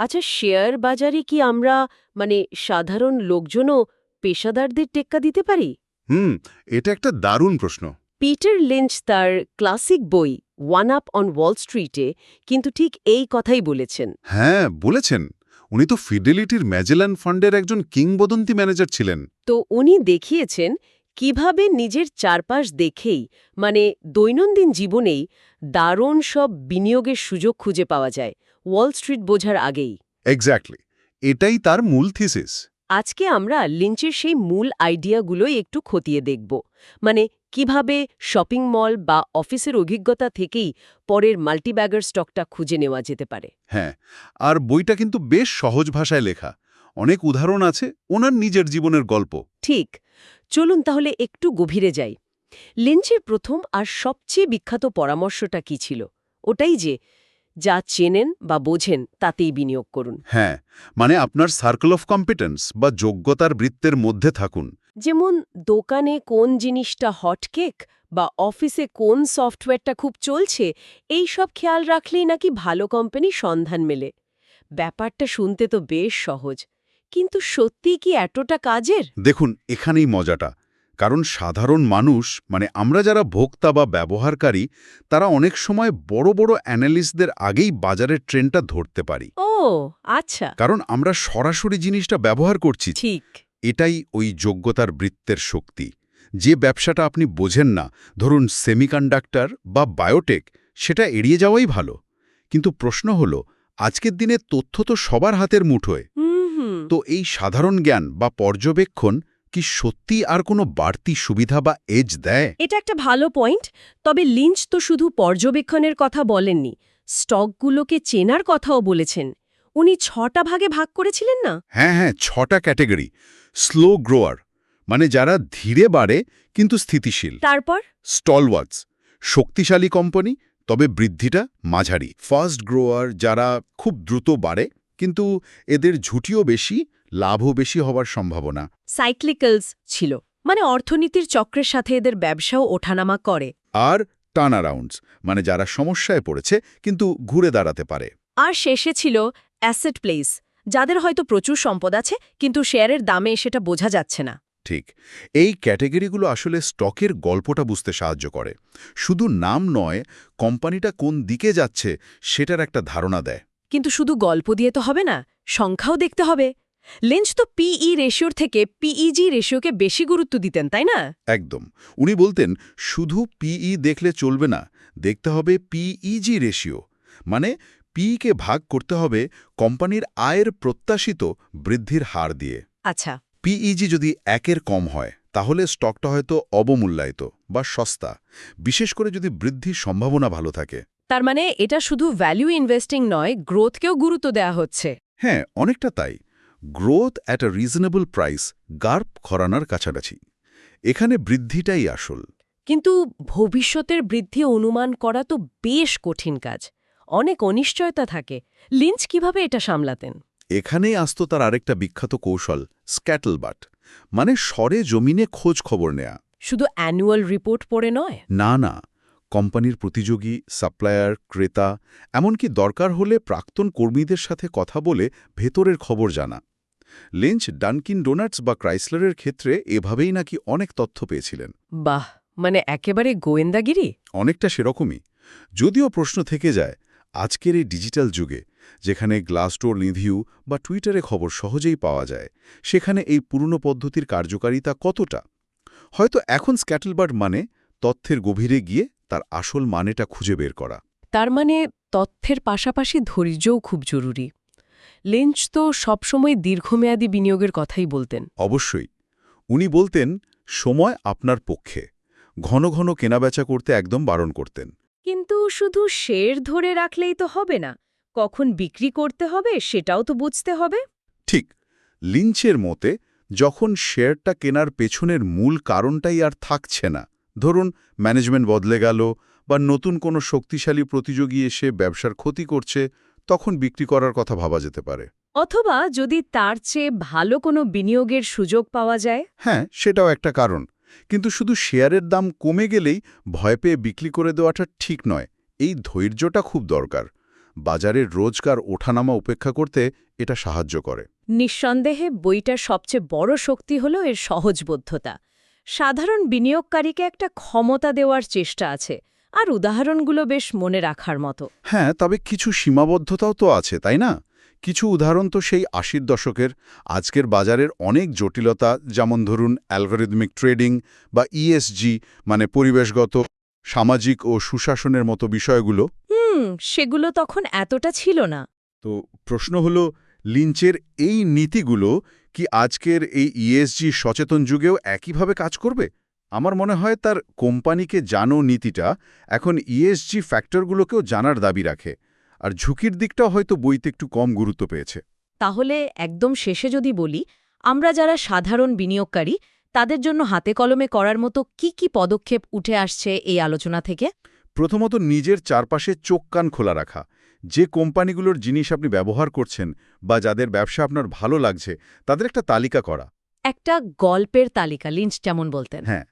আচ্ছা শেয়ার বাজারে কি আমরা মানে সাধারণ লোকজনও পেশাদারদের টেক্কা দিতে পারি? হুম এটা একটা দারুণ প্রশ্ন। পিটার লিঞ্চ তার ক্লাসিক বই ওয়ান আপ অন ওয়াল স্ট্রিটে কিন্তু ঠিক এই কথাই বলেছেন। হ্যাঁ বলেছেন। উনি তো ফিডেলিটির ম্যাজেলান ফান্ডের একজন কিংবদন্তি ম্যানেজার ছিলেন। তো উনি দেখিয়েছেন কীভাবে নিজের চারপাশ দেখেই মানে দৈনন্দিন জীবনেই দারুণ সব বিনিয়োগের সুযোগ খুঁজে পাওয়া যায়। ওয়াল স্ট্রিট বোঝার আগেই। এক্স্যাক্টলি এটাই তার মূল থিসিস আজকে আমরা লিঞ্চের সেই মূল আইডিয়াগুলোই একটু খতিয়ে দেখব। মানে কীভাবে শপিং মল বা অফিসের অভিজ্ঞতা থেকেই পরের মাল্টিব্যাগার স্টকটা খুঁজে নেওয়া যেতে পারে। হ্যাঁ আর বইটা কিন্তু বেশ সহজ ভাষায় লেখা। অনেক উদাহরণ আছে ওনার নিজের জীবনের গল্প। ঠিক। চলুন তাহলে একটু গভীরে যাই। লিঞ্চের প্রথম আর সবচেয়ে বিখ্যাত পরামর্শটা কি ছিল? ওটাই যে যা চেনেন বা বোঝেন তাতেই বিনিয়োগ করুন। হ্যাঁ মানে আপনার সার্কেল অফ কম্পিটেন্স বা যোগ্যতার বৃত্তের মধ্যে থাকুন। যেমন দোকানে কোন জিনিসটা হটকেক বা অফিসে কোন সফটওয়্যারটা খুব চলছে এই সব খেয়াল রাখলেই নাকি ভালো কোম্পানি সন্ধান মেলে। ব্যাপারটা শুনতে তো বেশ সহজ। কিন্তু সত্যি কি এতটা কাজের? দেখুন এখানেই মজাটা। কারণ সাধারণ মানুষ মানে আমরা যারা ভোক্তা বা ব্যবহারকারী তারা অনেক সময় বড় বড় অ্যানালিস্টদের আগেই বাজারের ট্রেন্ডটা ধরতে পারি। ও আচ্ছা। কারণ আমরা সরাসরি জিনিসটা ব্যবহার করছি। ঠিক। এটাই ওই যোগ্যতার বৃত্তের শক্তি। যে ব্যবসাটা আপনি বোঝেন না ধরুন সেমিকন্ডাক্টর বা বায়োটেক সেটা এড়িয়ে যাওয়াই ভালো। কিন্তু প্রশ্ন হল আজকের দিনে তথ্য তো সবার হাতের মুঠোয়। তো এই সাধারণ জ্ঞান বা পর্যবেক্ষণ কি সত্যি আর কোনো বাড়তি সুবিধা বা এজ দেয়? এটা একটা ভালো পয়েন্ট তবে লিঞ্চ তো শুধু পর্যবেক্ষণের কথা বলেননি স্টকগুলোকে চেনার কথাও বলেছেন। উনি ছটা ভাগে ভাগ করেছিলেন না? হ্যাঁ হ্যাঁ ছটা ক্যাটেগরি স্লো গ্রোয়ার মানে যারা ধীরে বাড়ে কিন্তু স্থিতিশীল। তারপর? স্টলওয়ার্ডস শক্তিশালী কোম্পানি তবে বৃদ্ধিটা মাঝারি। ফাস্ট গ্রোয়ার যারা খুব দ্রুত বাড়ে কিন্তু এদের ঝুঁটিও বেশি লাভও বেশি হওয়ার সম্ভাবনা। সাইক্লিক্যালস ছিল মানে অর্থনীতির চক্রের সাথে এদের ব্যবসাও ওঠানামা করে। আর টার্নারাউন্ডস মানে যারা সমস্যায় পড়েছে কিন্তু ঘুরে দাঁড়াতে পারে। আর শেষে ছিল অ্যাসেট প্লেস যাদের হয়তো প্রচুর সম্পদ আছে কিন্তু শেয়ারের দামে সেটা বোঝা যাচ্ছে না। ঠিক এই ক্যাটেগরিগুলো আসলে স্টকের গল্পটা বুঝতে সাহায্য করে। শুধু নাম নয় কোম্পানিটা কোন দিকে যাচ্ছে সেটার একটা ধারণা দেয়। কিন্তু শুধু গল্প দিয়ে তো হবে না সংখ্যাও দেখতে হবে। লেঞ্চ তো পিই রেশিওর থেকে পিইজি রেশিওকে বেশি গুরুত্ব দিতেন তাই না? একদম। উনি বলতেন শুধু পিই দেখলে চলবে না দেখতে হবে পিইজি রেশিও মানে পিকে ভাগ করতে হবে কোম্পানির আয়ের প্রত্যাশিত বৃদ্ধির হার দিয়ে। আচ্ছা। পিইজি যদি একের কম হয় তাহলে স্টকটা হয়তো অবমূল্যায়িত বা সস্তা। বিশেষ করে যদি বৃদ্ধির সম্ভাবনা ভালো থাকে। তার মানে এটা শুধু ভ্যালু ইনভেস্টিং নয় গ্রোথকেও গুরুত্ব দেয়া হচ্ছে। হ্যাঁ অনেকটা তাই। Growth at a reasonable price GARP খরানার কাছাকাছি। এখানে বৃদ্ধিটাই আসল। কিন্তু ভবিষ্যতের বৃদ্ধি অনুমান করা তো বেশ কঠিন কাজ। অনেক অনিশ্চয়তা থাকে। লিঞ্চ কীভাবে এটা সামলাতেন? এখানেই আসত তার আরেকটা বিখ্যাত কৌশল স্ক্যাটলবাট। মানে স্বরে জমিনে খোঁজ খবর নেয়া। শুধু অ্যানুয়াল রিপোর্ট পড়ে নয়? না না। কোম্পানির প্রতিযোগী সাপ্লায়ার ক্রেতা এমনকি দরকার হলে প্রাক্তন কর্মীদের সাথে কথা বলে ভেতরের খবর জানা। লেঞ্চ ডানকিন ডোনাটস বা ক্রাইসলারের ক্ষেত্রে এভাবেই নাকি অনেক তথ্য পেয়েছিলেন। বাহ মানে একেবারে গোয়েন্দাগিরি? অনেকটা সেরকমই। যদিও প্রশ্ন থেকে যায় আজকের এই ডিজিটাল যুগে যেখানে গ্লাসডোর রিভিউ বা টুইটারে খবর সহজেই পাওয়া যায় সেখানে এই পুরনো পদ্ধতির কার্যকারিতা কতটা? হয়তো এখন স্ক্যাটেলবার্ড মানে তথ্যের গভীরে গিয়ে তার আসল মানেটা খুঁজে বের করা। তার মানে তথ্যের পাশাপাশি ধৈর্যও খুব জরুরি। লেঞ্চ তো সবসময় দীর্ঘমেয়াদী বিনিয়োগের কথাই বলতেন। অবশ্যই। উনি বলতেন সময় আপনার পক্ষে। ঘন ঘন কেনাবেচা করতে একদম বারণ করতেন। কিন্তু শুধু শের ধরে রাখলেই তো হবে না। কখন বিক্রি করতে হবে সেটাও তো বুঝতে হবে। ঠিক লিঞ্চের মতে যখন শেয়ারটা কেনার পেছনের মূল কারণটাই আর থাকছে না ধরুন ম্যানেজমেন্ট বদলে গেল বা নতুন কোনো শক্তিশালী প্রতিযোগী এসে ব্যবসার ক্ষতি করছে তখন বিক্রি করার কথা ভাবা যেতে পারে। অথবা যদি তার চেয়ে ভালো কোনো বিনিয়োগের সুযোগ পাওয়া যায়? হ্যাঁ সেটাও একটা কারণ। কিন্তু শুধু শেয়ারের দাম কমে গেলেই ভয় পেয়ে বিক্রি করে দেওয়াটা ঠিক নয় এই ধৈর্যটা খুব দরকার। বাজারের রোজকার ওঠানামা উপেক্ষা করতে এটা সাহায্য করে। নিঃসন্দেহে বইটার সবচেয়ে বড় শক্তি হল এর সহজবোধ্যতা। সাধারণ বিনিয়োগকারীকে একটা ক্ষমতা দেওয়ার চেষ্টা আছে আর উদাহরণগুলো বেশ মনে রাখার মতো। হ্যাঁ তবে কিছু সীমাবদ্ধতাও তো আছে তাই না? কিছু উদাহরণ তো সেই আশির দশকের আজকের বাজারের অনেক জটিলতা যেমন ধরুন অ্যালগোরিদমিক ট্রেডিং বা ইএসজি মানে পরিবেশগত সামাজিক ও সুশাসনের মতো বিষয়গুলো। হুম সেগুলো তখন এতটা ছিল না। তো প্রশ্ন হলো লিঞ্চের এই নীতিগুলো কি আজকের এই ইএসজি সচেতন যুগেও একইভাবে কাজ করবে? আমার মনে হয় তার কোম্পানিকে জানো নীতিটা এখন ইএসজি ফ্যাক্টরগুলোকেও জানার দাবি রাখে আর ঝুঁকির দিকটাও হয়তো বইতে একটু কম গুরুত্ব পেয়েছে। তাহলে একদম শেষে যদি বলি আমরা যারা সাধারণ বিনিয়োগকারী তাদের জন্য হাতে কলমে করার মতো কি কি পদক্ষেপ উঠে আসছে এই আলোচনা থেকে? প্রথমত নিজের চারপাশে চোখ কান খোলা রাখা যে কোম্পানিগুলোর জিনিস আপনি ব্যবহার করছেন বা যাদের ব্যবসা আপনার ভালো লাগছে তাদের একটা তালিকা করা। একটা গল্পের তালিকা লিঞ্চ যেমন বলতেন। হ্যাঁ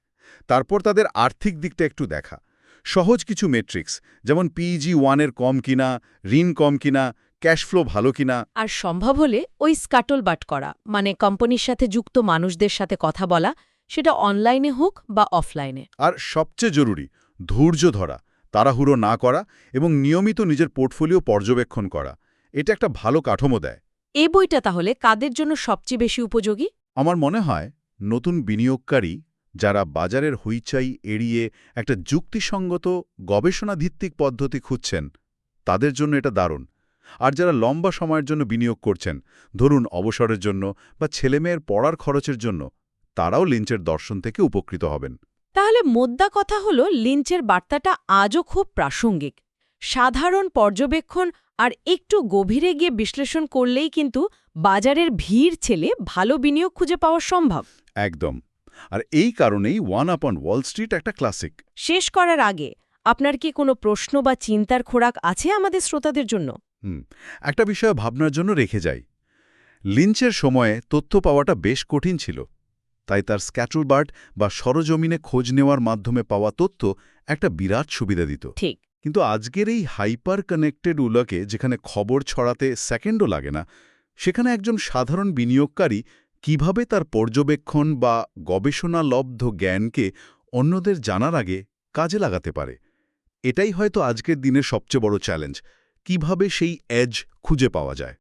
তারপর তাদের আর্থিক দিকটা একটু দেখা। সহজ কিছু মেট্রিক্স যেমন পিজি ওয়ানের কম কিনা ঋণ কম কিনা ক্যাশফ্লো ভালো কিনা। আর সম্ভব হলে ওই স্কাটল বাট করা মানে কোম্পানির সাথে যুক্ত মানুষদের সাথে কথা বলা সেটা অনলাইনে হোক বা অফলাইনে আর সবচেয়ে জরুরি ধৈর্য ধরা তাড়াহুড়ো না করা এবং নিয়মিত নিজের পোর্টফোলিও পর্যবেক্ষণ করা। এটা একটা ভালো কাঠামো দেয়। এ বইটা তাহলে কাদের জন্য সবচেয়ে বেশি উপযোগী? আমার মনে হয় নতুন বিনিয়োগকারী যারা বাজারের হইচাই এড়িয়ে একটা যুক্তিসঙ্গত গবেষণাভিত্তিক পদ্ধতি খুঁজছেন তাদের জন্য এটা দারুণ। আর যারা লম্বা সময়ের জন্য বিনিয়োগ করছেন ধরুন অবসরের জন্য বা ছেলেমেয়ের পড়ার খরচের জন্য তারাও লিঞ্চের দর্শন থেকে উপকৃত হবেন। তাহলে মোদ্দা কথা হলো লিঞ্চের বার্তাটা আজও খুব প্রাসঙ্গিক। সাধারণ পর্যবেক্ষণ আর একটু গভীরে গিয়ে বিশ্লেষণ করলেই কিন্তু বাজারের ভিড় ছেলে ভালো বিনিয়োগ খুঁজে পাওয়া সম্ভব। একদম। আর এই কারণেই ওয়ান আপন ওয়াল স্ট্রিট একটা ক্লাসিক শেষ করার আগে আপনার কি কোনো প্রশ্ন বা চিন্তার খোরাক আছে আমাদের শ্রোতাদের জন্য? হুম একটা বিষয় ভাবনার জন্য রেখে যাই। লিঞ্চের সময়ে তথ্য পাওয়াটা বেশ কঠিন ছিল। তাই তার স্ক্যাটলবার্ড বা সরজমিনে খোঁজ নেওয়ার মাধ্যমে পাওয়া তথ্য একটা বিরাট সুবিধা দিত। ঠিক। কিন্তু আজকের এই হাইপার কানেক্টেড উলাকে যেখানে খবর ছড়াতে সেকেন্ডও লাগে না সেখানে একজন সাধারণ বিনিয়োগকারী কীভাবে তার পর্যবেক্ষণ বা গবেষণালব্ধ জ্ঞানকে অন্যদের জানার আগে কাজে লাগাতে পারে? এটাই হয়তো আজকের দিনের সবচেয়ে বড় চ্যালেঞ্জ। কীভাবে সেই এজ খুঁজে পাওয়া যায়?